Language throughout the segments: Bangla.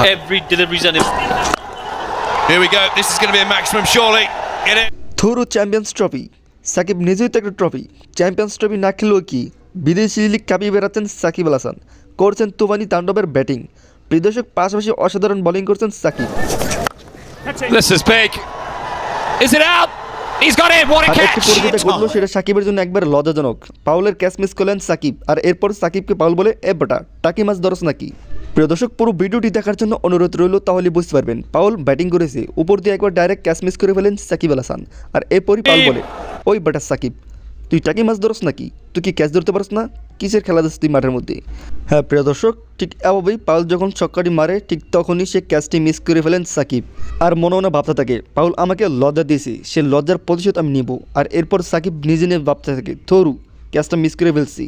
Every delivery's done. Here we go. This is going to be a maximum, surely. Get it. Through champions trophy Shakib নিজেই তো একটা ট্রফি চ্যাম্পিয়ন্স ট্রফি না খেলেও কি বিদেশি লিগ কাঁপিয়ে বেড়াচ্ছেন সাকিব আল হাসান করছেন তুফানি তাণ্ডবের ব্যাটিং প্রিদর্শক পাশাপাশি অসাধারণ বোলিং করছেন Shakib This is big. Is it out? He's got it. What a একটি catch. পরিচিত ঘটলো সেটা সাকিবের জন্য একবার লজ্জাজনক পাউলের ক্যাচ মিস করলেন সাকিব আর এরপর সাকিবকে পাউল বলে এ বেটা টাকি মাছ ধরস নাকি প্রিয় দর্শক পুরো ভিডিওটি দেখার জন্য অনুরোধ রইল তাহলে বুঝতে পারবেন। পাউল ব্যাটিং করেছে। উপর দিয়ে একবার ডাইরেক্ট ক্যাচ মিস করে ফেলেন সাকিব আল হাসান। আর এরপরই পাউল বলে ওই বেটা সাকিব তুই টাকি মাছ ধরস নাকি? তুই কি ক্যাচ ধরতে পারস না? কিসের খেলা দিস তুই মাঠের মধ্যে? হ্যাঁ প্রিয় দর্শক ঠিক এভাবেই পাউল যখন ছক্কাটি মারে ঠিক তখনই সে ক্যাচটি মিস করে ফেলেন সাকিব। আর মনে মনে ভাবতে থাকে পাউল আমাকে লজ্জা দিয়েছে সে লজ্জার প্রতিশোধ আমি নিব। আর এরপর সাকিব নিজে নিয়ে ভাবতে থাকে থরু ক্যাচটা মিস করে ফেলছি।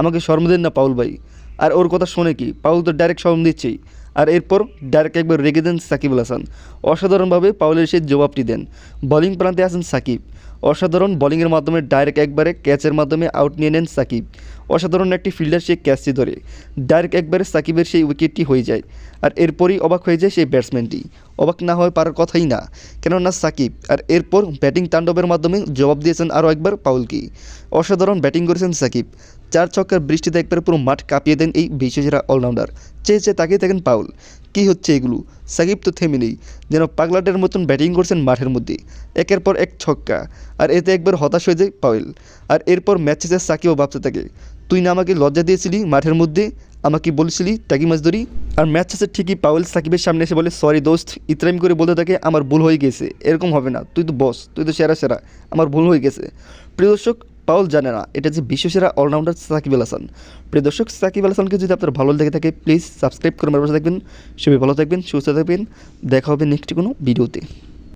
আমাকে শর্ম দেন না পাউল ভাই। আর ওর কথা শুনে কি? পাউল তো ডাইরেক্ট সরম দিচ্ছেই। আর এরপর ডাইরেক্ট একবার রেগে দেন সাকিব আল হাসান। অসাধারণভাবে পাউলের সেই জবাবটি দেন। বোলিং প্রান্তে আসেন সাকিব। অসাধারণ বোলিংয়ের মাধ্যমে ডাইরেক্ট একবারে ক্যাচের মাধ্যমে আউট নিয়ে নেন সাকিব। অসাধারণ একটি ফিল্ডার সেই ক্যাচটি ধরে। ডাইরেক্ট একবারে সাকিবের সেই উইকেটটি হয়ে যায়। আর এরপরই অবাক হয়ে যায় সেই ব্যাটসম্যানটি অবাক না হয়ে পারার কথাই না। কেননা সাকিব, আর এরপর ব্যাটিং তাণ্ডবের মাধ্যমে জবাব দিয়েছেন আরও একবার পাউলকে। অসাধারণ ব্যাটিং করেছেন সাকিব। চার ছক্কার বৃষ্টিতে একবার পুরো মাঠ কাঁপিয়ে দেন এই বিশ্বসেরা অলরাউন্ডার চেয়ে চেয়ে তাকিয়ে থাকেন পাউল। কী হচ্ছে এগুলো? সাকিব তো থেমে নেই, যেন পাগলাটের মতন ব্যাটিং করছেন মাঠের মধ্যে। একের পর এক ছক্কা, আর এতে একবার হতাশ হয়ে যায় পাওয়েল। আর এরপর ম্যাচ শেষে সাকিবও ভাবতে থাকে, তুই না আমাকে লজ্জা দিয়েছিলি মাঠের মধ্যে? আমাকে বলছিলি টাকি মাছ ধরি? আর ম্যাচ শেষে ঠিকই পাওয়েল সাকিবের সামনে এসে বলে, সরি দোস্ত ইতরাইম করে বলতে থাকে, আমার ভুল হয়ে গেছে। এরকম হবে না, তুই তো বস তুই তো সেরা সেরা, আমার ভুল হয়ে গেছে। প্রিয় দর্শক পাউল জানে না, এটা যে বিশ্বসেরা অলরাউন্ডার সাকিব আল হাসান। প্রিয় দর্শক, সাকিব আল হাসানকে যদি আপনার ভালো লেগে থাকে প্লিজ সাবস্ক্রাইব করে আমার পাশে থাকবেন। সবাই ভালো থাকবেন, সুস্থ থাকবেন। দেখা হবে নেক্সট কোনো ভিডিওতে।